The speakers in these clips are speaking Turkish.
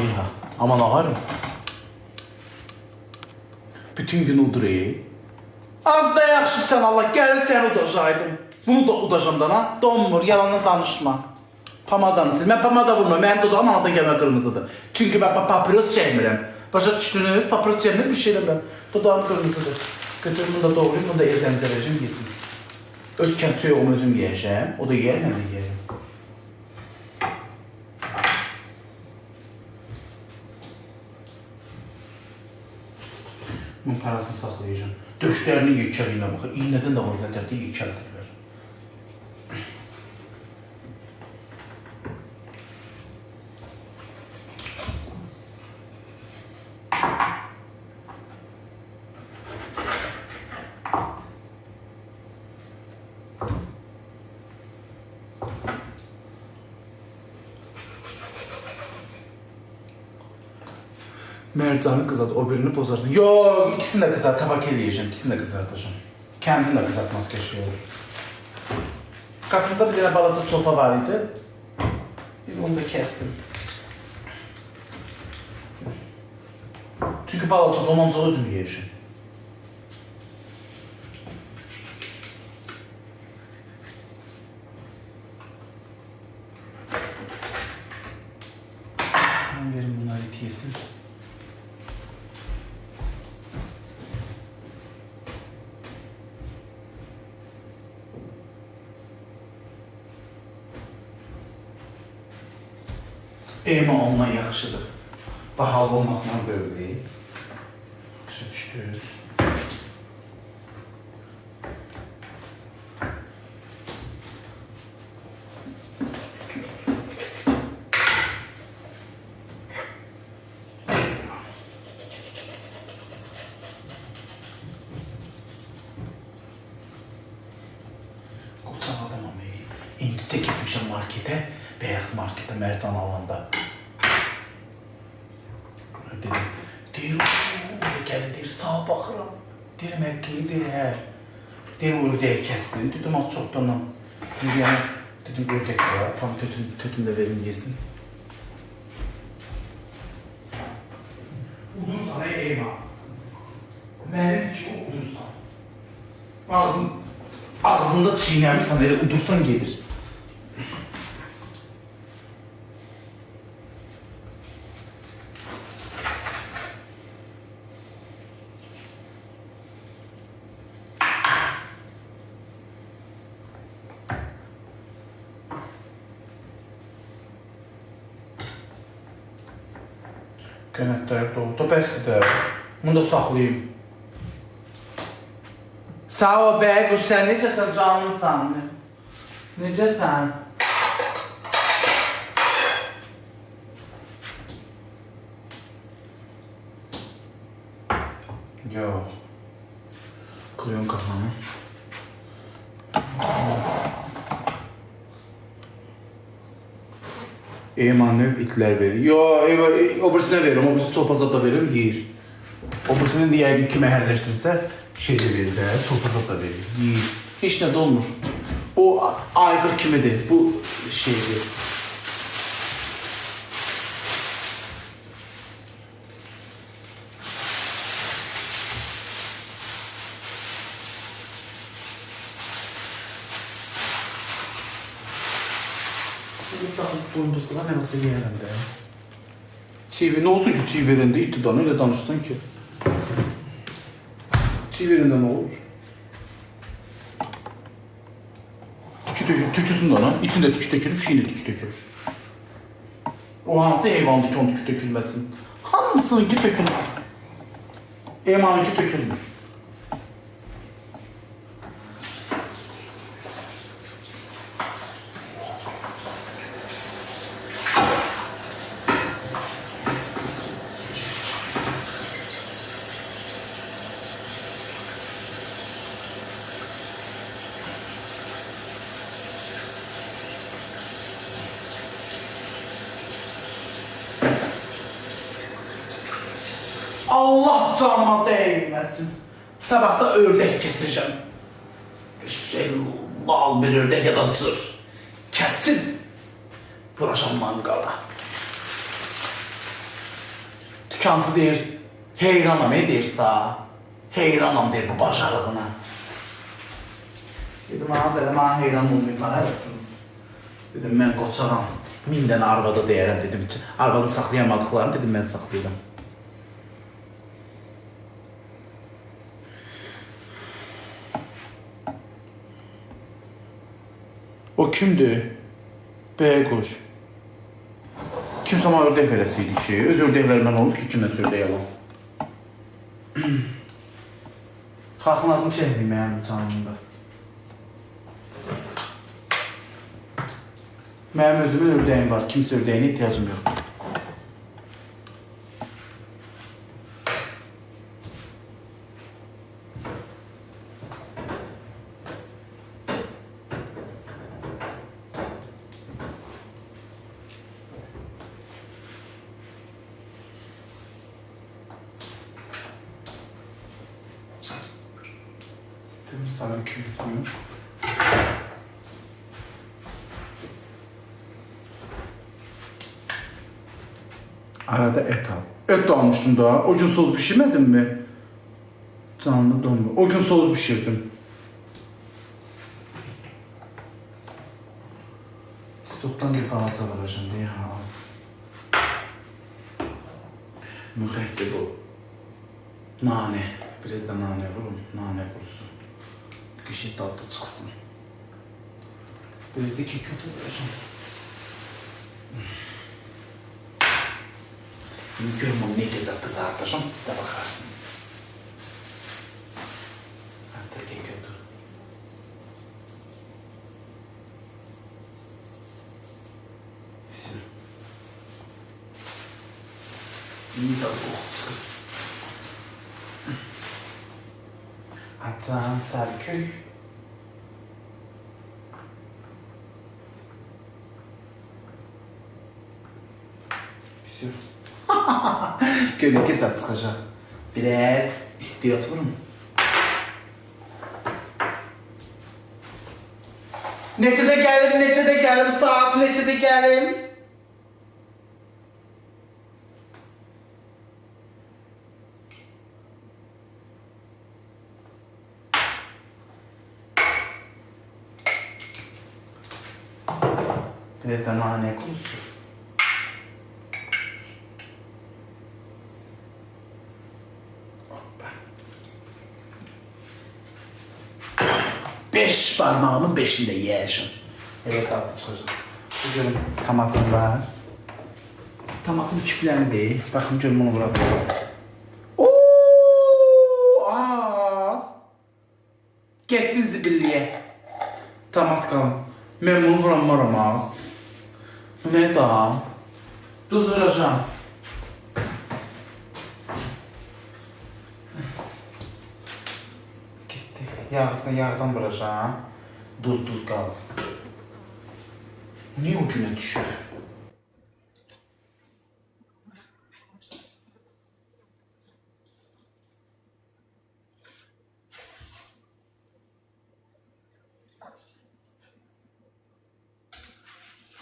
Eyha. Aman ağarım. Bütün gün uduruyor. Az da yaxşısan Allah gəlir səni udacaydım. Bunu da udacam da lan. Donmur, yalanı danışma. Pamadanı sil. Mən pamada vurmuram. Mənim dodağım anadan gəlmə qırmızıdır. Çünki mən pa- papiros çəkmirəm. Başa düşdünüz? Papiros çəkmir bir şey eləmirəm. Dodağım qırmızıdır. Götür bunu da doğrayım, bunu da evdən zərəcəm yesin. Öz kənd onu özüm yeyəcəm. O da yeyər, mən də. Bunun parasını saxlayacağım. Döşlərini yekəliyinə baxın. İynədən də var qədərdə yekəldirlər. Mercanı kızart, o birini bozarsın. Yok, ikisini de kızart. Tabak eləyəcəm, ikisini de kızartacağım. Kendini de kızartmaz keşke olur. Kapında bir tane balaca çopa var idi. Bir onu da kestim. Çünkü balaca donanca özüm yeyəcəm. Ben verin bunları et yesin. Eyma olma yaxşıdır. Bahalı olmaqla böyük. Başa düşdünüz. Qoçaq adamam. İndi də getmişəm marketə, bəyək marketə mərcan alanda. Dedim, deyir, "Oo," da gəlin deyir, sağa baxıram. Deyirəm, həqiqi deyir, hə. Deyir, ördəyi kəsdim. Dedim, az çoxdanam. Dedim, yəni, dedim, ördək var, tam tötün, tötün də verin yesin. Udursan ey eyma. Mənim kimi udursan. Ağzın, ağzında çiğnəmirsən, elə udursan gedir. Saxlayayım. Sağ ol bəy, quş sən necəsən canlısan? Necəsən? Yox. Kılıyorsun kafanı. Eyman ne itler verir. Yo, eyvah, e, o birisine veririm. O birisi çolpazda da veririm, yiyir. O birisini diye kime herleştirirse şey de verir de, çolpazda da verir. Hiç ne de olmur. O aygır kimidir, bu şeydir. Mesela boynuzluğa ne nasıl yerim de. Çivi ne olsun ki çivirinde ittidan öyle danışsın ki. Çivirinde ne olur? Tükü tükü, tüküsün de ona. İtin de tükü dökülür, şeyin de tükü dökülür. O hansı heyvandı ki onun tükü dökülmesin? Hamısınınki dökülür. Eymanınki dökülmür. Allah canıma değmesin. Sabah da ördek keseceğim. Şey, lal bir ördek ya da cır. Kesin. Vuracağım mangala. Dükancı deyir, heyranam e deyir sağ. Heyranam deyir bu bacarığına. Dedim az elə mənə heyran olmayın, mənə arasınız. Dedim mən qoçağam. Min dənə arvada deyərəm dedim. Arvadı saxlayamadıqlarını dedim mən saxlayıram. O kimdir? Beyquş. Kimsə mənə ördək verəsi idi ki, öz ördəklərimdən olub ki, kimə ördək alam. Xalqın adını çəkməyim mənim canımda. Mənim özümün ördəyim var, kimsə ördəyinə ehtiyacım yox. Sarı köy? Arada et al. Et de almıştım daha. O gün soz pişirmedin mi? Canlı donlu. O gün soz pişirdim. Stoktan bir balaca varacağım diye az. Müheydi bu. Nane. Biraz da nane vurun. Nane kurusu kişi tatlı çıksın. Bizdeki kötü versin. Görmem ne güzel kızartacağım siz de bakarsınız. Bizdeki kötü. İsim. İyi de kokusu. Hatta Sarıköy istiyorum. Köylük kes artık hocam. Biraz istiyorum. Neçede gelin, neçede gelin, saat neçede gelin. Biraz da nane kurusu. Parmağımın beşinde yiyeceğim. Evet artık çocuğum. Güzelim tomatım var. Tomatım küplendi. Bakın görüm bunu vurabilirim. Oo, az. Getdi zibilliyə. Tomat qalın. Mən bunu vuranmaram az. Ne daha? Duz vuracağım. Gitti. Yağdan yağdan vuracağım. Duz duz qaldı. Niye ucuna düşüyor?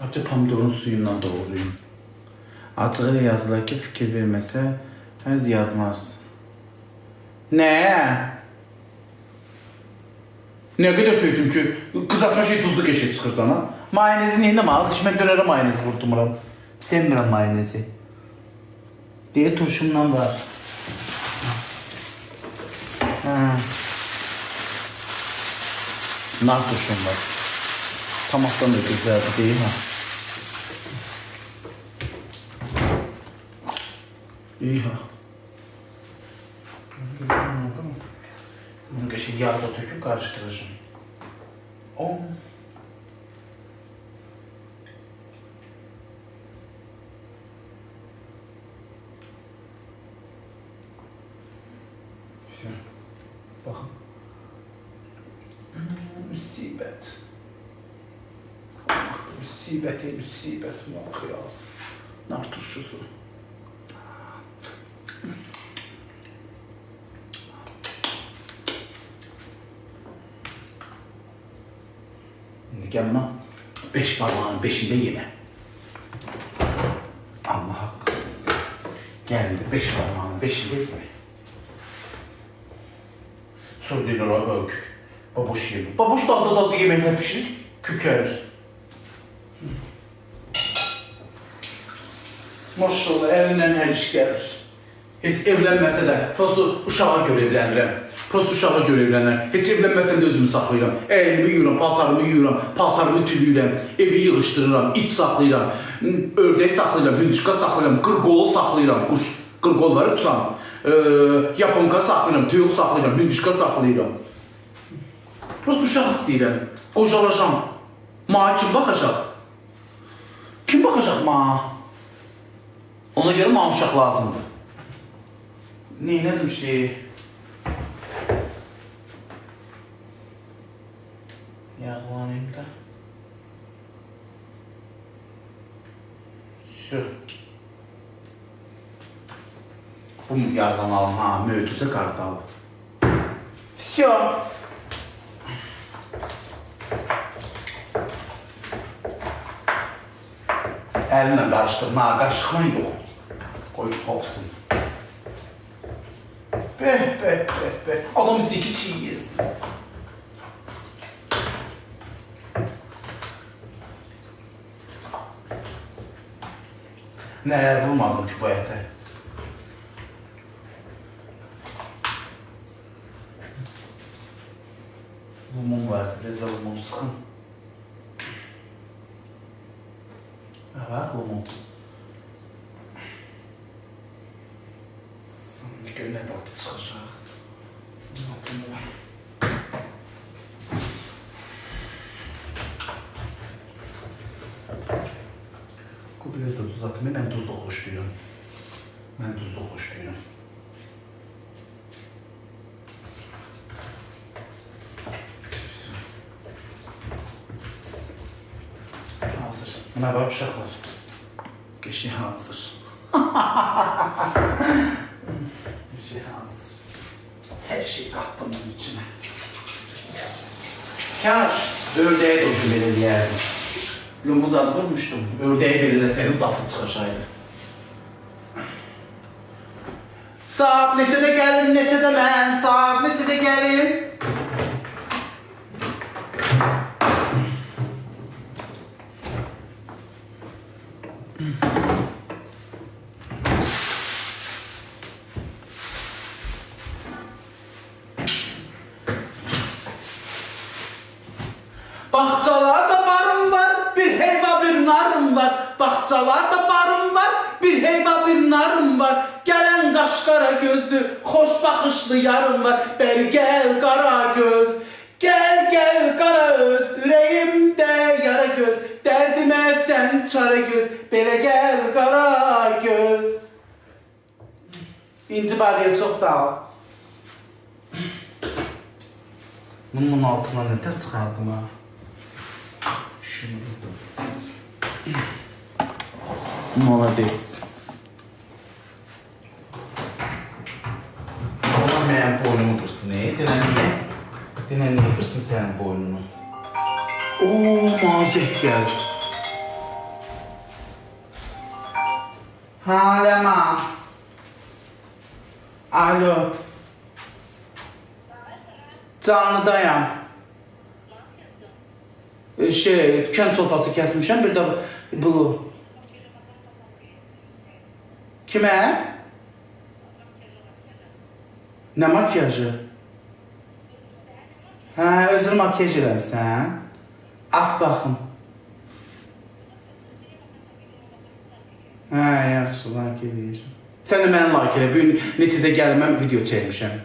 Acı pomidorun suyundan doğruyum. Açığı yazılar ki fikir verməsə, həz yazmaz. Ne? Ne kadar töydüm ki, kızartma şey tuzlu keşe çıxırdı ana. Mayonezi neyin ama az içmek dönere mayonezi vurdumuram. Sevmirəm mayonezi. Diye turşumdan var. Ha. Nar turşum var. Tamaktan da güzeldi değil mi? İyi ha. yağda döküp karıştıracağım. O. Все. Bakın. Hmm, Müsibet. Bak, Müsibeti müsibet muakkıyas. Nar turşusu. Lan. Beş parmağın beşinde yeme. Allah hakkı. Geldi beş parmağının beşi değil mi? Söylediler abi ökük. Babuş yiyor. Babuş tatlı tatlı yemekler pişirir. Küker. Maşallah elinden her iş gelir. Hiç evlenməsə də, prosto uşağa görə evlənirəm. Prosto uşağa görə evlənirəm. Heç evlənməsəm də özümü saxlayıram. Əynimi yuyuram, paltarımı yuyuram, paltarımı ütülüyürəm, evi yığışdırıram, it saxlayıram, ördək saxlayıram, hündüşka saxlayıram, qırqol saxlayıram, quş, qırqol var uçan. E, yaponka saxlayıram, toyuq saxlayıram, hündüşka saxlayıram. Prosto uşaq istəyirəm. Qocalacam. Mənə kim baxacaq? Kim baxacaq mənə? Ona görə mənə uşaq lazımdır. Neylədim şey? ginagawa na. Şu. Bu mu yargılamalı ha? Möcüze kartal. Şu. Elinle karıştırma, kaşıkla yok. Koy olsun. Be be be be. Adam sizi iki çiğ Ne, vymazal či pojete. Mum vardı, biraz da mum sıkın. Bak bu mum. Sen gönle bak çıkışa. Atayım. Ben tuzlu hoşluyorum. Ben tuzlu hoşluyorum. Hazır. Buna bak uşaqlar. Geçi hazır. Geçi hazır. Her şey kattım içine. Kaş, ördeğe de ucu belirleyerdim. Lumuz adı vurmuştum. Ördeğe belirleseydim tatlı çıkacaydı. Saat neçədə gəlim, neçədə mən, saat neçədə gəlim? bir heyva bir narım var. Gelen kaşkara gözlü, hoş bakışlı yarım var. Beri gel kara göz, gel gel kara öz. Yüreğimde yara göz, derdime sen çare göz. Beri gel kara göz. İnci Badiye çok sağ ol. Bunun altına ne ters çıkardım ha. Şunu tuttum. Молодец. Mazek geldi. Halema. Alo. Canlıdayım. Şey, kent sopası kesmişim. Bir de bu. Kime? Ne makyajı? Ha, özür makyaj eləmirsən? At baxım. Hə, yaxşı, like eləyəcəm. Sən də mənə like elə. Bu gün neçədə gəlməm video çəkmişəm.